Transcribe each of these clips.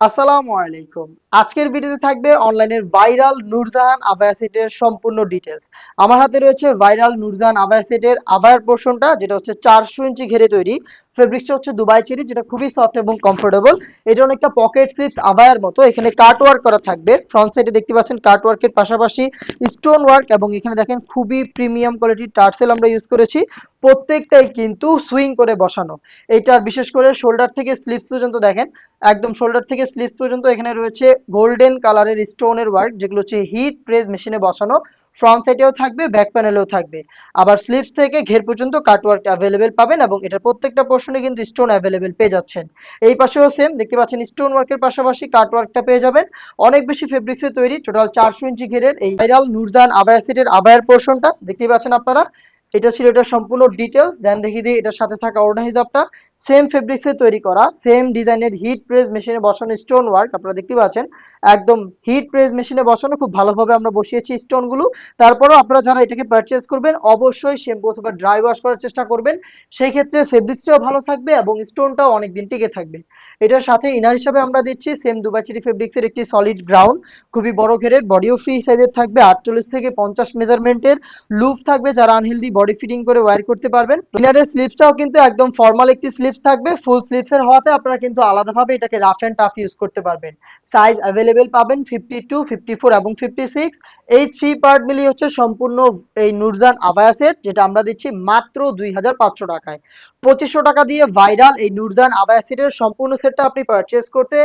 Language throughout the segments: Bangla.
আসসালামু আলাইকুম। আজকের ভিডিওতে থাকবে অনলাইনের ভাইরাল নূরজাহান আবায়া সম্পূর্ণ ডিটেলস আমার হাতে রয়েছে ভাইরাল নূরজাহান আবায়া সেটের আবায়ার পোর্শনটা যেটা হচ্ছে চারশো ইঞ্চি ঘেরে তৈরি। ফেব্রিক্সটা হচ্ছে দুবাই চেরি, যেটা খুবই সফট এবং কমফোর্টেবল এটা অনেকটা পকেট স্লিপস আবায়ার মতো। এখানে কাট ওয়ার্ক করা থাকবে। ফ্রন্ট সাইডে দেখতে পাচ্ছেন কাট ওয়ার্কের পাশাপাশি স্টোন ওয়ার্ক এবং এখানে দেখেন খুবই প্রিমিয়াম কোয়ালিটির টার্সেল আমরা ইউজ করেছি। প্রত্যেকটাই কিন্তু সুইং করে বসানো। এটা বিশেষ করে শোল্ডার থেকে স্লিপস পর্যন্ত দেখেন, একদম শোল্ডার থেকে স্লিপস পর্যন্ত এখানে রয়েছে গোল্ডেন কালারের স্টোনের ওয়ার্ক যেগুলো হচ্ছে হিট প্রেস মেশিনে বসানো। ফ্রন্ট সাইডেও থাকবে ব্যাক প্যানেলেও থাকবে। আবার স্লিপস থেকে ঘের পর্যন্ত কাটওয়ার্ক অ্যাভেলেবেল পাবেন এবং এটার প্রত্যেকটা পোর্শনে কিন্তু স্টোন অ্যাভেলেবেল পেয়ে যাচ্ছেন। এই পাশেও সেম দেখতে পাচ্ছেন স্টোন ওয়ার্কের পাশাপাশি কাটওয়ার্কটা পেয়ে যাবেন। অনেক বেশি ফেব্রিক্সে তৈরি টোটাল চারশো ইঞ্চি ঘেরের এই ভাইরাল নুরজান আবায়া সেটের আবায়ার পোর্শনটা দেখতে পাচ্ছেন আপনারা? এটা ছিল এটার সম্পূর্ণ ডিটেলস দেন দেখিয়ে দিই এটার সাথে থাকা ওড়না হিসাবটা সেম ফেব্রিক্সে তৈরি করা সেম ডিজাইনের হিট প্রেস মেশিনে বসানো স্টোন ওয়ার্ক আপনারা দেখতে পাচ্ছেন, একদম হিট প্রেস মেশিনে বসানো, খুব ভালোভাবে আমরা বসিয়েছি স্টোনগুলো তারপরও আপনারা যারা এটাকে পারচেজ করবেন, অবশ্যই শ্যাম্পু অথবা ড্রাই ওয়াশ করার চেষ্টা করবেন। সেই ক্ষেত্রে ফেব্রিক্সটাও ভালো থাকবে এবং স্টোনটাও অনেক দিন টিকে থাকবে। এটার সাথে ইনার হিসাবে আমরা দিচ্ছি সেম দুবাচিরি ফেব্রিক্সের একটি সলিড গ্রাউন্ড খুবই বড় ঘেরের বডিও ফ্রি সাইজের থাকবে, আটচল্লিশ থেকে পঞ্চাশ মেজারমেন্টের লুপ থাকবে যারা আনহেলদি বডি ফিটিং করে ওয়ার করতে পারবেন। ইনারের স্লিপসটাও কিন্তু একদম ফর্মাল একটি স্লিপস থাকবে। ফুল স্লিপসের হওয়াতে আপনারা কিন্তু আলাদাভাবে এটাকে রাফ অ্যান্ড টাফ ইউজ করতে পারবেন। সাইজ অ্যাভেলেবেল পাবেন ফিফটি টু ফিফটি ফোর এবং ফিফটি সিক্স এই থ্রি পার্ট মিলিয়ে হচ্ছে সম্পূর্ণ এই নুরজান আবায়া সেট যেটা আমরা দিচ্ছি মাত্র দুই হাজার পাঁচশো টাকায়। পঁচিশশো টাকা দিয়ে ভাইরাল এই নুরজান আবায়া সেটের সম্পূর্ণ সেটটা আপনি পারচেস করতে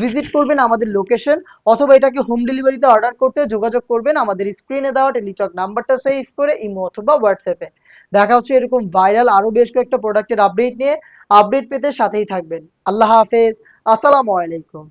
ভিজিট করবেন আমাদের লোকেশন অথবা এটাকে হোম ডেলিভারিতে অর্ডার করতে যোগাযোগ করবেন। আমাদের স্ক্রিনে দেওয়া টেলিটক নাম্বারটা সেভ করে ইমো অথবা হোয়াটসঅ্যাপে দেখা হচ্ছে এরকম ভাইরাল আরও বেশ কয়েকটা প্রোডাক্টের আপডেট নিয়ে আপডেট পেতে সাথেই থাকবেন। আল্লাহ হাফেজ। আসসালামু আলাইকুম।